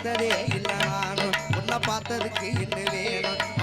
பார்த்ததே இல்லை நானும் உன்னை பார்த்ததுக்கு இன்னும் வேணும்.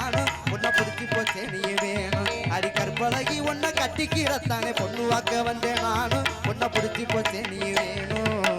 நானு உன்னை பிடிச்சி போச்சே நீ வேணும். அடி கற்பழகி உன்னை கட்டிக்கிறத்தானே பொண்ணு வாக்க வந்தேன் நானு. உன்னை பிடிச்சி போச்சே நீ வேணும்.